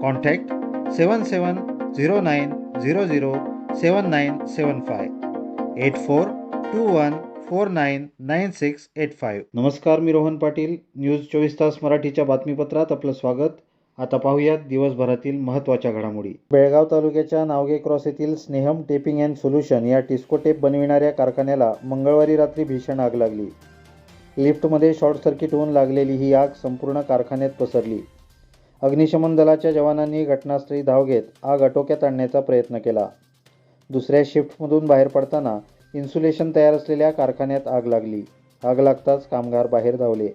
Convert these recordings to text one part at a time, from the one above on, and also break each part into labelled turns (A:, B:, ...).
A: 7 am to 8:30 pm. Address 1387 Radhakrishna near Guru Prasad Cashew Factory, Benkanhಳ್ಳಿ Road, Sulga, Belgavi 591108. Contact 7709007975 8421499685 नमस्कार मी Rohan Patil. News चोवीस तास मराठीच्या बातमीपत्रात आपलं स्वागत. आता पाहूयात दिवसभरातील महत्त्वाच्या घडामोडी. बेळगाव तालुक्याच्या नावगे क्रॉस येथील स्नेहम टेपिंग अँड सोल्युशन या टिस्को टेप बनविणाऱ्या कारखान्याला मंगळवारी रात्री भीषण आग लागली. लिफ्टमध्ये शॉर्ट सर्किट होऊन लागलेली ही आग संपूर्ण कारखान्यात पसरली. अग्निशमन दलाच्या जवानांनी घटनास्थळी धाव घेत आग आटोक्यात आणण्याचा प्रयत्न केला. दुसऱ्या शिफ्टमधून बाहेर पडताना इन्सुलेशन तयार असलेल्या कारखान्यात आग लागली. आग लागताच कामगार बाहेर धावले.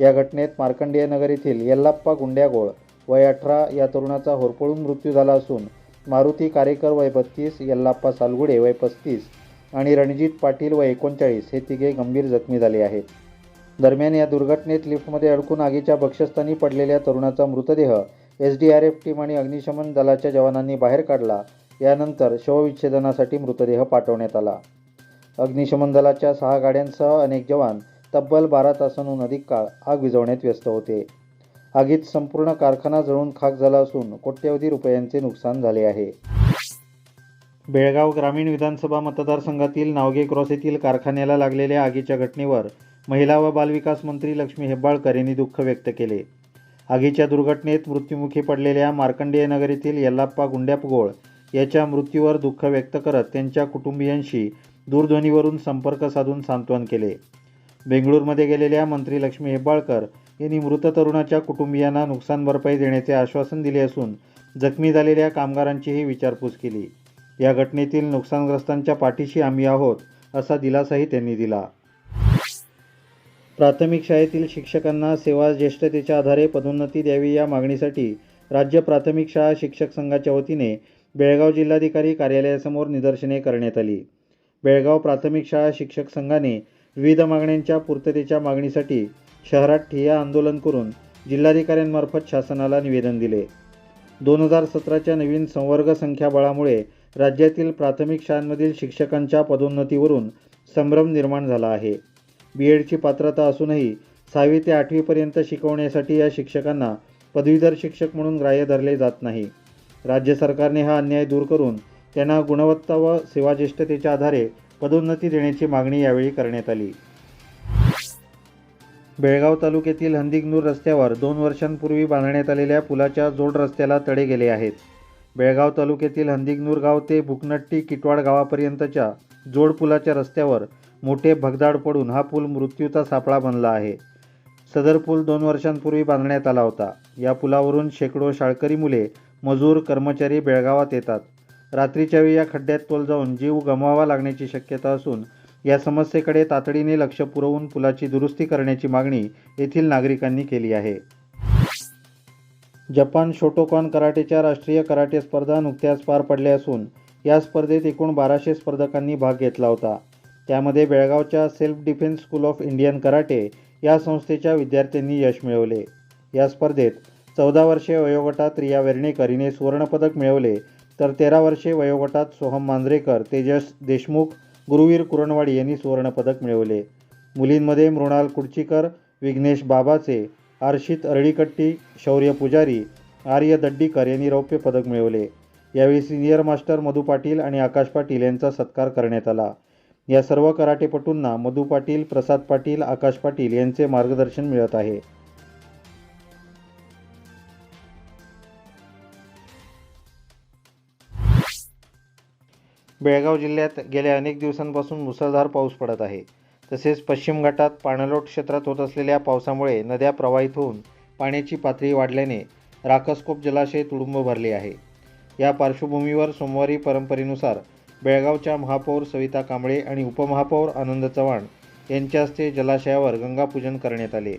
A: या घटनेत मार्कंडेय नगर येथील यल्लाप्पा गुंड्यागोळ वय अठरा या तरुणाचा होरपळून मृत्यू झाला असून मारुती कारेकर वय बत्तीस यल्लाप्पा सालगुडे वय पस्तीस आणि रणजित पाटील व एकोणचाळीस हे तिघे गंभीर जखमी झाले आहेत. दरम्यान या दुर्घटनेत लिफ्टमध्ये अडकून आगीच्या बक्षस्थानी पडलेल्या तरुणाचा मृतदेह S D R F team आणि अग्निशमन दलाच्या जवानांनी बाहेर काढला. यानंतर शवविच्छेदनासाठी मृतदेह पाठवण्यात आला. अग्निशमन दलाच्या सहा गाड्यांसह अनेक जवान तब्बल बारा तासांहून अधिक काळ आग विझवण्यात व्यस्त होते. आगीत संपूर्ण कारखाना जळून खाक झाला असून कोट्यवधी रुपयांचे नुकसान झाले आहे. बेळगाव ग्रामीण विधानसभा मतदारसंघातील नावगे क्रॉस येथील कारखान्याला लागलेल्या आगीच्या घटनेवर महिला व बालविकास मंत्री लक्ष्मी हेब्बाळकर यांनी दुःख व्यक्त केले. आगीच्या दुर्घटनेत मृत्युमुखी पडलेल्या मार्कंडेय नगर येथील यल्लाप्पा गुंड्यापगोळ याच्या मृत्यूवर दुःख व्यक्त करत त्यांच्या कुटुंबियांशी दूरध्वनीवरून संपर्क साधून सांत्वन केले. बेंगळूरमध्ये गेलेल्या मंत्री लक्ष्मी हेब्बाळकर यांनी मृत तरुणाच्या कुटुंबियांना नुकसान भरपाई देण्याचे आश्वासन दिले असून जखमी झालेल्या कामगारांचीही विचारपूस केली. या घटनेतील नुकसानग्रस्तांच्या पाठीशी आम्ही आहोत असा दिलासाही त्यांनी दिला. प्राथमिक शाळेतील शिक्षकांना सेवा ज्येष्ठतेच्या आधारे पदोन्नती द्यावी या मागणीसाठी राज्य प्राथमिक शाळा शिक्षक संघाच्या वतीने बेळगाव जिल्हाधिकारी कार्यालयासमोर निदर्शने करण्यात आली. बेळगाव प्राथमिक शाळा शिक्षक संघाने विविध मागण्यांच्या पूर्ततेच्या मागणीसाठी शहरात ठिय्या आंदोलन करून जिल्हाधिकाऱ्यांमार्फत शासनाला निवेदन दिले. दोन हजार सतराच्या नवीन संवर्ग संख्याबळामुळे राज्यातील प्राथमिक शाळांमधील शिक्षकांच्या पदोन्नतीवरून संभ्रम निर्माण झाला आहे. बी एडची पात्रता असूनही सहावी ते आठवीपर्यंत शिकवण्यासाठी या शिक्षकांना पदवीधर शिक्षक म्हणून ग्राह्य धरले जात नाही. राज्य सरकारने हा अन्याय दूर करून त्यांना गुणवत्ता व सेवाज्येष्ठतेच्या आधारे पदोन्नती देण्याची मागणी यावेळी करण्यात आली. बेळगाव तालुक्यातील हंदिगनूर रस्त्यावर दोन वर्षांपूर्वी बांधण्यात आलेल्या पुलाच्या जोड रस्त्याला तडे गेले आहेत. बेळगाव तालुक्यातील हंदिगनूर गाव ते बुकनट्टी किटवाड गावापर्यंतच्या जोड पुलाच्या रस्त्यावर मोठे भगदाड पडून हा पूल मृत्यूचा सापळा बनला आहे. सदर पूल दोन वर्षांपूर्वी बांधण्यात आला होता. या पुलावरून शेकडो शाळकरी मुले मजूर कर्मचारी बेळगावात येतात. रात्रीच्या वेळी या खड्ड्यात तोल जाऊन जीव गमवावा लागण्याची शक्यता असून या समस्येकडे तातडीने लक्ष पुरवून पुलाची दुरुस्ती करण्याची मागणी येथील नागरिकांनी केली आहे. जपान शोटोकॉन कराटेच्या राष्ट्रीय कराटे स्पर्धा नुकत्याच पार पडल्या असून या स्पर्धेत एकूण बाराशे स्पर्धकांनी भाग घेतला होता. त्यामध्ये बेळगावच्या self defence school of Indian karate या संस्थेच्या विद्यार्थ्यांनी यश मिळवले. या स्पर्धेत चौदा वर्षे वयोगटात रिया वेर्णेकर हिने सुवर्णपदक मिळवले. तर तेरा वर्षे वयोगटात सोहम मांजरेकर तेजस देशमुख गुरुवीर कुरणवाडी यांनी सुवर्णपदक मिळवले. मुलींमध्ये मृणाल कुडचीकर विघ्नेश बाबाचे आर्षित अरळीकट्टी शौर्य पुजारी आर्य दड्डीकर यांनी रौप्य पदक मिळवले. यावेळी सिनियर मास्टर मधु पाटील आणि आकाश पाटील यांचा सत्कार करण्यात आला. या सर्व कराटेपटूंना मधु पाटील प्रसाद पाटील आकाश पाटील यांचे मार्गदर्शन मिळत आहे. बेळगाव जिल्ह्यात गेल्या अनेक दिवसांपासून मुसळधार पाऊस पडत आहे. तसेच पश्चिम घाटात पाणलोट क्षेत्रात होत असलेल्या पावसामुळे नद्या प्रवाहित होऊन पाण्याची पातळी वाढल्याने राकसकोप जलाशय तुडुंब भरले आहे. या पार्श्वभूमीवर सोमवारी परंपरेनुसार बेळगावच्या महापौर सविता कांबळे आणि उपमहापौर आनंद चव्हाण यांच्या हस्ते जलाशयावर गंगापूजन करण्यात आले.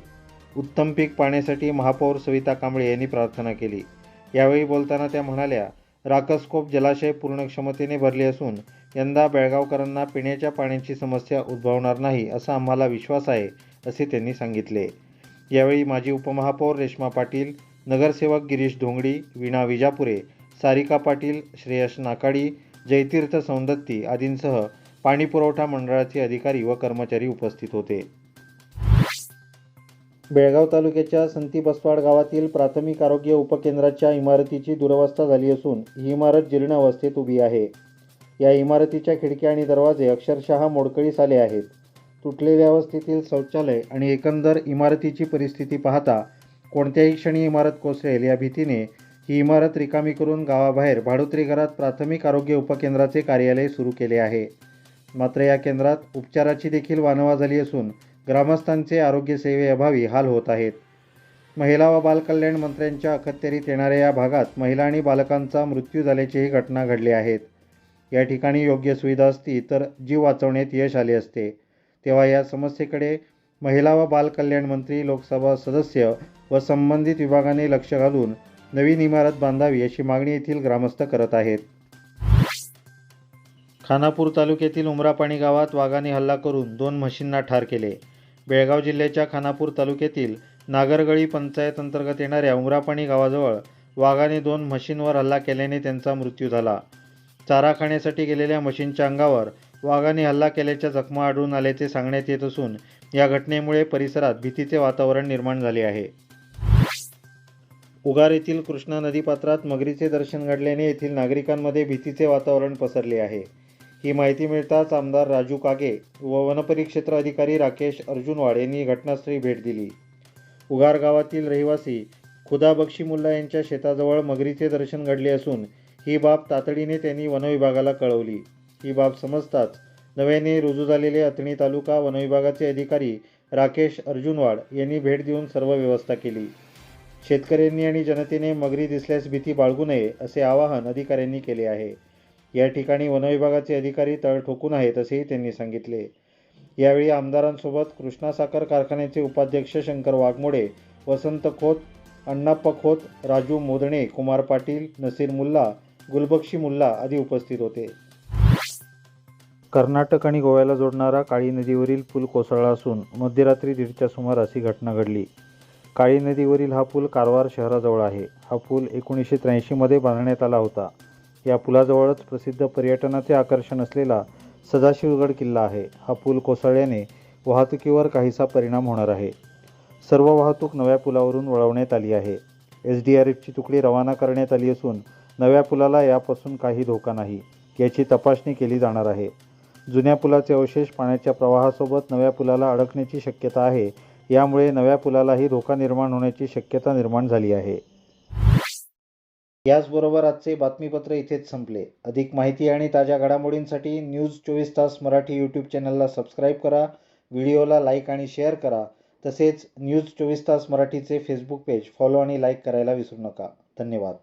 A: उत्तम पीक पाण्यासाठी महापौर सविता कांबळे यांनी प्रार्थना केली. यावेळी बोलताना त्या म्हणाल्या राकसकोप जलाशय पूर्ण क्षमतेने भरले असून यंदा बेळगावकरांना पिण्याच्या पाण्याची समस्या उद्भवणार नाही असा आम्हाला विश्वास आहे असे त्यांनी सांगितले. यावेळी माजी उपमहापौर रेश्मा पाटील नगरसेवक गिरीश धोंगडी वीणा विजापुरे सारिका पाटील श्रेयस नाकाडी जयतीर्थ सौंदत्ती आदींसह पाणीपुरवठा मंडळाचे अधिकारी व कर्मचारी उपस्थित होते. बेळगाव तालुक्याच्या संती बसवाड गावातील प्राथमिक आरोग्य उपकेंद्राच्या इमारतीची दुरवस्था झाली असून ही इमारत जीर्ण अवस्थेत उभी आहे. या इमारतीच्या खिडक्या आणि दरवाजे अक्षरशः मोडकळीस आले आहेत. तुटलेल्या अवस्थेतील शौचालय आणि एकंदर इमारतीची परिस्थिती पाहता कोणत्याही क्षणी इमारत कोसळेल या भीतीने ही इमारत रिकामी करून गावाबाहेर भाडोत्री घरात प्राथमिक आरोग्य उपकेंद्राचे कार्यालय सुरू केले आहे. मात्र या केंद्रात उपचाराची देखील वानवा झाली असून ग्रामस्थांचे आरोग्य सेवेअभावी हाल होत आहेत. महिला व बालकल्याण मंत्र्यांच्या अखत्यारीत येणाऱ्या या भागात महिला आणि बालकांचा मृत्यू झाल्याचीही घटना घडली आहेत. या ठिकाणी योग्य सुविधा असती तर जीव वाचवण्यात यश आले असते. तेव्हा या समस्येकडे महिला व बालकल्याण मंत्री लोकसभा सदस्य व संबंधित विभागाने लक्ष घालून नवीन इमारत बांधावी अशी मागणी येथील ग्रामस्थ करत आहेत. खानापूर तालुक्यातील उमरापाणी गावात वाघाने हल्ला करून दोन म्हशींना ठार केले. बेळगाव जिल्ह्याच्या खानापूर तालुक्यातील नागरगळी पंचायत अंतर्गत येणाऱ्या उमरापाणी गावाजवळ वाघाने दोन म्हशींवर हल्ला केल्याने त्यांचा मृत्यू झाला. चारा खाण्यासाठी गेलेल्या म्हशींच्या अंगावर वाघाने हल्ला केल्याच्या जखमा आढळून आल्याचे सांगण्यात येत असून या घटनेमुळे परिसरात भीतीचे वातावरण निर्माण झाले आहे. उगार येथील कृष्णा नदीपात्रात मगरीचे दर्शन घडल्याने येथील नागरिकांमध्ये भीतीचे वातावरण पसरले आहे. ही माहिती मिळताच आमदार राजू कागे व वनपरिक्षेत्र अधिकारी राकेश अर्जुनवाड यांनी घटनास्थळी भेट दिली. उगार गावातील रहिवासी खुदा बक्षी मुल्ला यांच्या शेताजवळ मगरीचे दर्शन घडले असून ही बाब तातडीने त्यांनी वनविभागाला कळवली. ही बाब समजताच नव्याने रुजू झालेले अथणी तालुका वनविभागाचे अधिकारी राकेश अर्जुनवाड यांनी भेट देऊन सर्व व्यवस्था केली. शेतकऱ्यांनी आणि जनतेने मगरी दिसल्यास भीती बाळगू नये असे आवाहन अधिकाऱ्यांनी केले आहे. या ठिकाणी वनविभागाचे अधिकारी तळ ठोकून आहेत असेही त्यांनी सांगितले. यावेळी आमदारांसोबत कृष्णा साखर कारखान्याचे उपाध्यक्ष शंकर वाघमोडे वसंत खोत अण्णाप्पा खोत राजू मोदणे कुमार पाटील नसीर मुल्ला गुलबक्षी मुल्ला आदी उपस्थित होते. कर्नाटक आणि गोव्याला जोडणारा काळी नदीवरील पूल कोसळला असून मध्यरात्री दीडच्या सुमारास ही घटना घडली. काळी नदीवरील हा पूल कारवार शहराजवळ आहे. हा पूल एकोणीसशे त्र्याऐंशीमध्ये बांधण्यात आला होता. या पुलाजवळच प्रसिद्ध पर्यटनाचे आकर्षण असलेला सदाशिवगड किल्ला आहे. हा पूल कोसळल्याने वाहतुकीवर काहीसा परिणाम होणार आहे. सर्व वाहतूक नव्या पुलावरून वळवण्यात आली आहे. एस डी आर एफची तुकडी रवाना करण्यात आली असून नव्या पुलाला यापासून काही धोका नाही याची तपासणी केली जाणार आहे. जुन्या पुलाचे अवशेष पाण्याच्या प्रवाहासोबत नव्या पुलाला अडकण्याची शक्यता आहे यामुळे नव्या पुलालाही धोका निर्माण होण्याची शक्यता निर्माण झाली आहे. याचबरोबर आजचे बातमीपत्र इथेच संपले. अधिक माहिती आणि ताज्या घडामोडींसाठी न्यूज चोवीस तास मराठी यूट्यूब चॅनलला सबस्क्राईब करा व्हिडिओला लाईक आणि शेअर करा. तसेच न्यूज चोवीस तास मराठीचे फेसबुक पेज फॉलो आणि लाईक करायला विसरू नका. धन्यवाद.